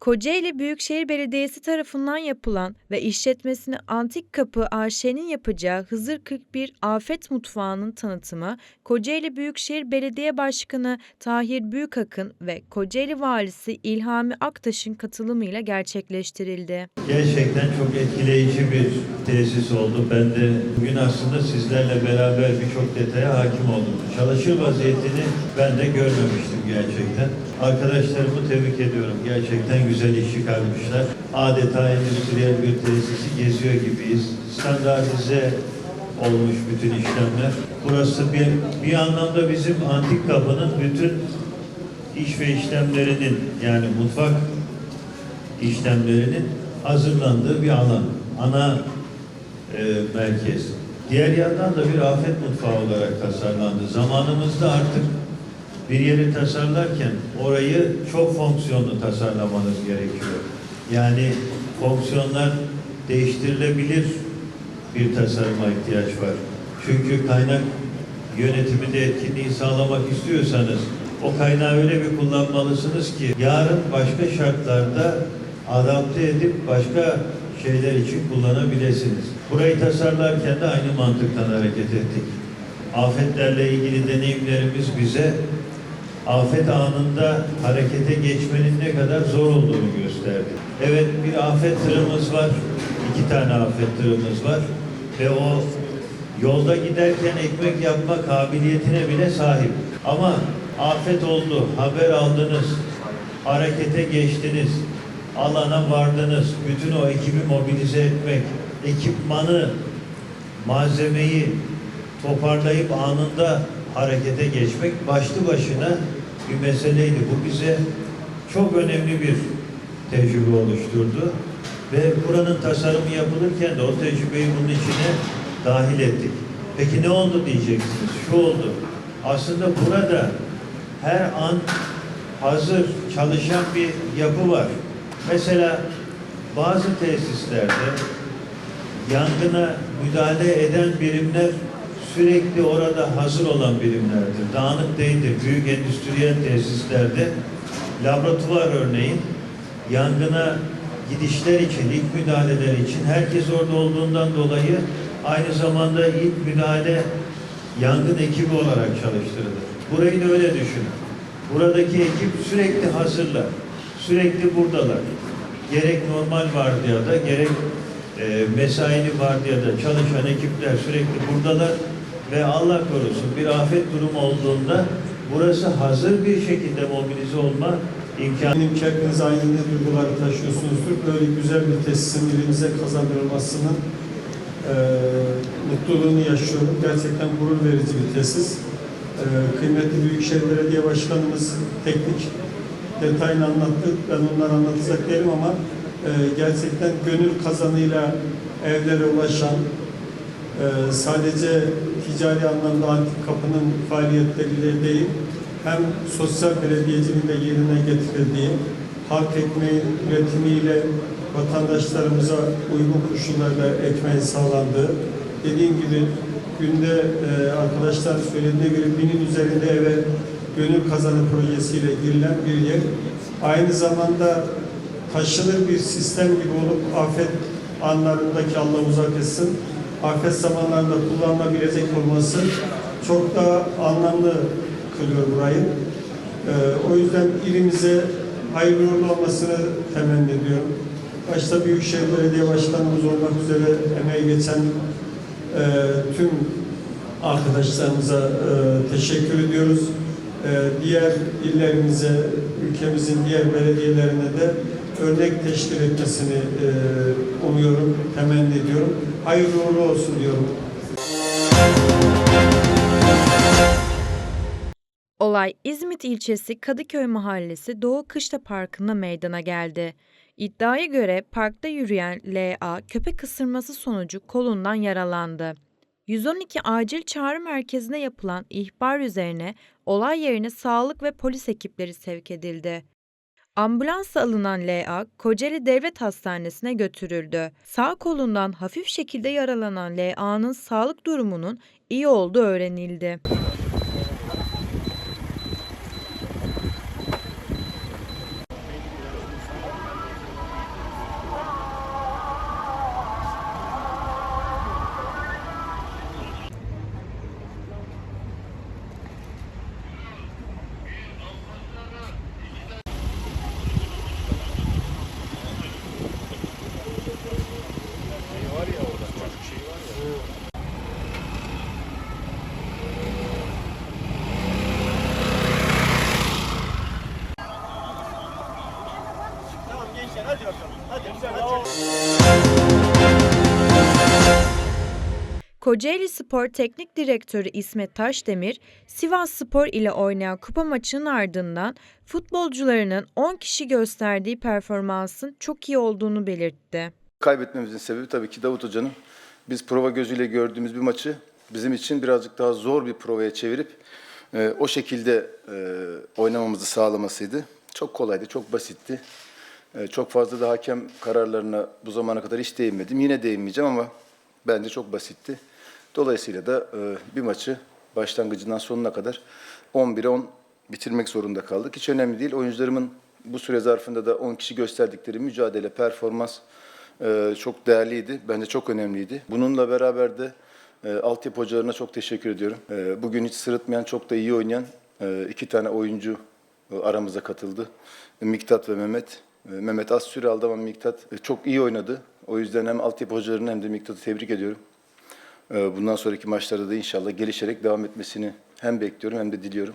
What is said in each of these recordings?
Kocaeli Büyükşehir Belediyesi tarafından yapılan ve işletmesini Antik Kapı AŞ'nin yapacağı Hızır 41 Afet Mutfağı'nın tanıtımı Kocaeli Büyükşehir Belediye Başkanı Tahir Büyükakın ve Kocaeli Valisi İlhami Aktaş'ın katılımıyla gerçekleştirildi. Gerçekten çok etkileyici bir tesis oldu. Ben de bugün aslında sizlerle beraber birçok detaya hakim oldum. Çalışır vaziyetini ben de görmemiştim gerçekten. Arkadaşlarımı tebrik ediyorum. Gerçekten güzel iş çıkarmışlar. Adeta endüstriyel bir tesisi geziyor gibiyiz. Standartize olmuş bütün işlemler. Burası bir, bir anlamda bizim antik kapının bütün iş ve işlemlerinin yani mutfak işlemlerinin hazırlandığı bir alan. Ana e, merkez. Diğer yandan da bir afet mutfağı olarak tasarlandı. Zamanımızda artık bir yeri tasarlarken orayı çok fonksiyonlu tasarlamanız gerekiyor. Yani fonksiyonlar değiştirilebilir bir tasarıma ihtiyaç var. Çünkü kaynak yönetiminde etkinliği sağlamak istiyorsanız o kaynağı öyle bir kullanmalısınız ki yarın başka şartlarda adapte edip başka şeyler için kullanabilirsiniz. Burayı tasarlarken de aynı mantıktan hareket ettik. Afetlerle ilgili deneyimlerimiz bize afet anında harekete geçmenin ne kadar zor olduğunu gösterdi. Evet bir afet tırımız var, iki tane afet tırımız var ve o yolda giderken ekmek yapma kabiliyetine bile sahip. Ama afet oldu, haber aldınız, harekete geçtiniz, alana vardınız, bütün o ekibi mobilize etmek, ekipmanı, malzemeyi toparlayıp anında harekete geçmek başlı başına bir meseleydi. Bu bize çok önemli bir tecrübe oluşturdu. Ve buranın tasarımı yapılırken de o tecrübeyi bunun içine dahil ettik. Peki ne oldu diyeceksiniz? Şu oldu. Aslında burada her an hazır çalışan bir yapı var. Mesela bazı tesislerde yangına müdahale eden birimler sürekli orada hazır olan birimlerdir. Dağınık değildir. Büyük endüstriyel tesislerde laboratuvar örneğin yangına gidişler için, ilk müdahaleler için herkes orada olduğundan dolayı aynı zamanda ilk müdahale yangın ekibi olarak çalıştırılır. Burayı da öyle düşünün. Buradaki ekip sürekli hazırlar. Sürekli buradalar. Gerek normal vardiyada gerek e, mesaili vardiyada çalışan ekipler sürekli buradalar ve Allah korusun bir afet durumu olduğunda burası hazır bir şekilde mobilize olma imkanı Eminim ki hepiniz aynı duyguları taşıyorsunuzdur. Böyle güzel bir tesisin ilimize kazandırılmasının e, mutluluğunu yaşıyorum. Gerçekten gurur verici bir tesis. E, kıymetli Büyükşehir Belediye Başkanımız teknik detayını anlattı. Ben onları anlatacak değilim ama e, gerçekten gönül kazanıyla evlere ulaşan, e, sadece ticari anlamda antik kapının faaliyetleriyle değil, hem sosyal belediyeciliğin de yerine getirildiği, halk ekmeği üretimiyle vatandaşlarımıza uygun koşullarda ekmeği sağlandığı, dediğim gibi günde e, arkadaşlar söylediğine göre binin üzerinde eve gönül kazanı projesiyle girilen bir yer. Aynı zamanda taşınır bir sistem gibi olup afet anlarındaki Allah uzak etsin, afet zamanlarında kullanılabilecek olması çok daha anlamlı kılıyor burayı. Ee, o yüzden ilimize hayırlı uğurlu olmasını temenni ediyorum. Başta Büyükşehir Belediye Başkanımız olmak üzere emeği geçen e, tüm arkadaşlarımıza e, teşekkür ediyoruz. E, diğer illerimize, ülkemizin diğer belediyelerine de örnek teşkil etmesini e, umuyorum, temenni ediyorum. Hayırlı uğurlu olsun diyorum. Olay İzmit ilçesi Kadıköy Mahallesi Doğu Kışla Parkı'nda meydana geldi. İddiaya göre parkta yürüyen LA köpek ısırması sonucu kolundan yaralandı. 112 acil çağrı merkezine yapılan ihbar üzerine olay yerine sağlık ve polis ekipleri sevk edildi. Ambulansla alınan LA Kocaeli Devlet Hastanesi'ne götürüldü. Sağ kolundan hafif şekilde yaralanan LA'nın sağlık durumunun iyi olduğu öğrenildi. Kocaeli Spor Teknik Direktörü İsmet Taşdemir, Sivas Spor ile oynayan kupa maçının ardından futbolcularının 10 kişi gösterdiği performansın çok iyi olduğunu belirtti. Kaybetmemizin sebebi tabii ki Davut Hoca'nın biz prova gözüyle gördüğümüz bir maçı bizim için birazcık daha zor bir provaya çevirip e, o şekilde e, oynamamızı sağlamasıydı. Çok kolaydı, çok basitti. E, çok fazla da hakem kararlarına bu zamana kadar hiç değinmedim. Yine değinmeyeceğim ama bence çok basitti. Dolayısıyla da e, bir maçı başlangıcından sonuna kadar 11'e 10 bitirmek zorunda kaldık. Hiç önemli değil. Oyuncularımın bu süre zarfında da 10 kişi gösterdikleri mücadele, performans e, çok değerliydi. Bence çok önemliydi. Bununla beraber de e, altyapı hocalarına çok teşekkür ediyorum. E, bugün hiç sırıtmayan, çok da iyi oynayan e, iki tane oyuncu e, aramıza katıldı. Miktat ve Mehmet. E, Mehmet az süre aldı ama Miktat e, çok iyi oynadı. O yüzden hem altyapı hocalarını hem de Miktat'ı tebrik ediyorum. E, Bundan sonraki maçlarda da inşallah gelişerek devam etmesini hem bekliyorum hem de diliyorum.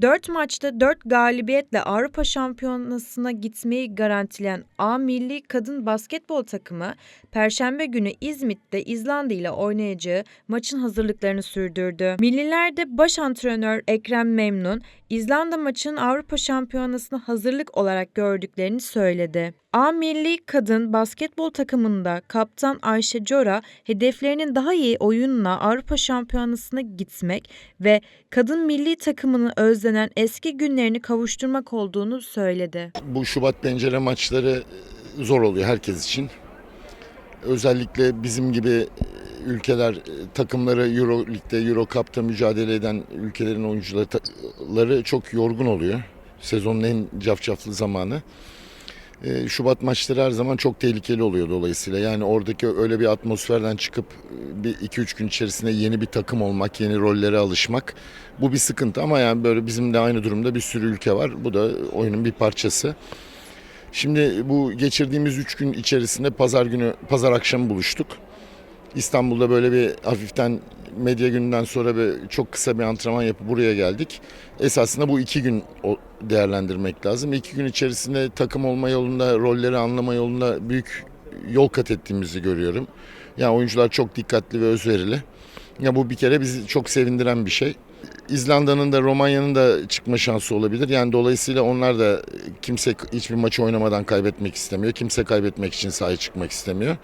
4 maçta 4 galibiyetle Avrupa Şampiyonası'na gitmeyi garantileyen A Milli Kadın Basketbol takımı Perşembe günü İzmit'te İzlanda ile oynayacağı maçın hazırlıklarını sürdürdü. Milliler baş antrenör Ekrem Memnun, İzlanda maçının Avrupa Şampiyonası'na hazırlık olarak gördüklerini söyledi. A Milli Kadın Basketbol takımında kaptan Ayşe Cora hedeflerinin daha iyi oyunla Avrupa Şampiyonası'na gitmek ve kadın milli takımının özlenen eski günlerini kavuşturmak olduğunu söyledi. Bu Şubat pencere maçları zor oluyor herkes için. Özellikle bizim gibi ülkeler takımları Euro Lig'de, Euro Cup'ta mücadele eden ülkelerin oyuncuları çok yorgun oluyor. Sezonun en cafcaflı zamanı. E, Şubat maçları her zaman çok tehlikeli oluyor dolayısıyla. Yani oradaki öyle bir atmosferden çıkıp bir 2-3 gün içerisinde yeni bir takım olmak, yeni rollere alışmak bu bir sıkıntı ama yani böyle bizim de aynı durumda bir sürü ülke var. Bu da oyunun bir parçası. Şimdi bu geçirdiğimiz 3 gün içerisinde pazar günü, pazar akşamı buluştuk. İstanbul'da böyle bir hafiften medya gününden sonra bir çok kısa bir antrenman yapıp buraya geldik. Esasında bu iki gün değerlendirmek lazım. İki gün içerisinde takım olma yolunda, rolleri anlama yolunda büyük yol kat ettiğimizi görüyorum. Yani oyuncular çok dikkatli ve özverili. Ya bu bir kere bizi çok sevindiren bir şey. İzlanda'nın da Romanya'nın da çıkma şansı olabilir. Yani dolayısıyla onlar da kimse hiçbir maçı oynamadan kaybetmek istemiyor. Kimse kaybetmek için sahaya çıkmak istemiyor.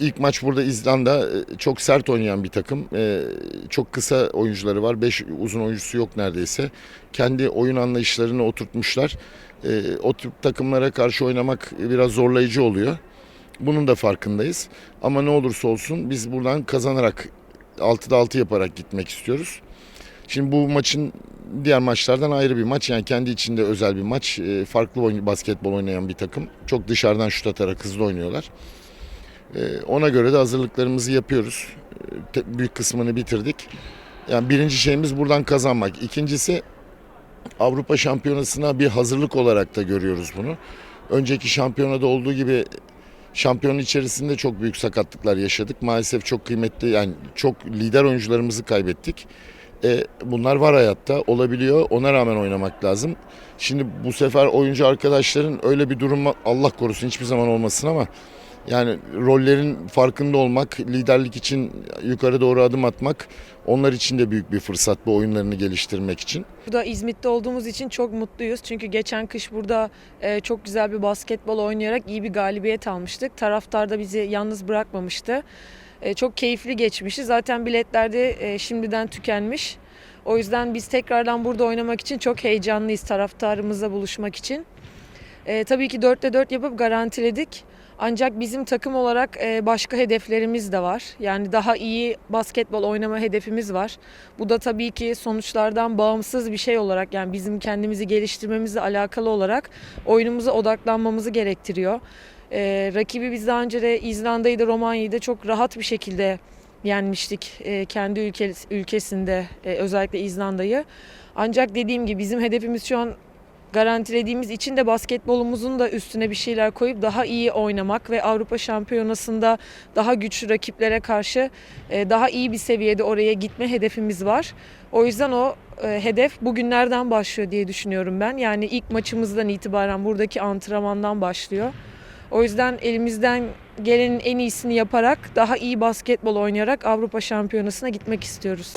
İlk maç burada İzlanda e, çok sert oynayan bir takım. Ee, Çok kısa oyuncuları var. 5 uzun oyuncusu yok neredeyse. Kendi oyun anlayışlarını oturtmuşlar. Ee, O tip takımlara karşı oynamak biraz zorlayıcı oluyor. Bunun da farkındayız. Ama ne olursa olsun biz buradan kazanarak 6'da 6 yaparak gitmek istiyoruz. Şimdi bu maçın diğer maçlardan ayrı bir maç. Yani kendi içinde özel bir maç. Farklı basketbol oynayan bir takım. Çok dışarıdan şut atarak hızlı oynuyorlar. Ee, Ona göre de hazırlıklarımızı yapıyoruz. Ee, Büyük kısmını bitirdik. Yani birinci şeyimiz buradan kazanmak. İkincisi Avrupa Şampiyonası'na bir hazırlık olarak da görüyoruz bunu. Önceki şampiyonada olduğu gibi şampiyonun içerisinde çok büyük sakatlıklar yaşadık. Maalesef çok kıymetli yani çok lider oyuncularımızı kaybettik. E, bunlar var hayatta olabiliyor ona rağmen oynamak lazım. Şimdi bu sefer oyuncu arkadaşların öyle bir durum Allah korusun hiçbir zaman olmasın ama yani rollerin farkında olmak, liderlik için yukarı doğru adım atmak onlar için de büyük bir fırsat bu oyunlarını geliştirmek için. Burada İzmit'te olduğumuz için çok mutluyuz. Çünkü geçen kış burada e, çok güzel bir basketbol oynayarak iyi bir galibiyet almıştık. Taraftar da bizi yalnız bırakmamıştı. E, çok keyifli geçmişti. Zaten biletler de e, şimdiden tükenmiş. O yüzden biz tekrardan burada oynamak için çok heyecanlıyız taraftarımızla buluşmak için. E, tabii ki 4'te 4 yapıp garantiledik. Ancak bizim takım olarak e, başka hedeflerimiz de var. Yani daha iyi basketbol oynama hedefimiz var. Bu da tabii ki sonuçlardan bağımsız bir şey olarak yani bizim kendimizi geliştirmemizle alakalı olarak oyunumuza odaklanmamızı gerektiriyor. E, rakibi biz daha önce de İzlanda'yı da Romanya'yı da çok rahat bir şekilde yenmiştik e, kendi ülke, ülkesinde e, özellikle İzlanda'yı. Ancak dediğim gibi bizim hedefimiz şu an garantilediğimiz için de basketbolumuzun da üstüne bir şeyler koyup daha iyi oynamak ve Avrupa Şampiyonası'nda daha güçlü rakiplere karşı e, daha iyi bir seviyede oraya gitme hedefimiz var. O yüzden o e, hedef bugünlerden başlıyor diye düşünüyorum ben. Yani ilk maçımızdan itibaren buradaki antrenmandan başlıyor. O yüzden elimizden gelenin en iyisini yaparak daha iyi basketbol oynayarak Avrupa Şampiyonası'na gitmek istiyoruz.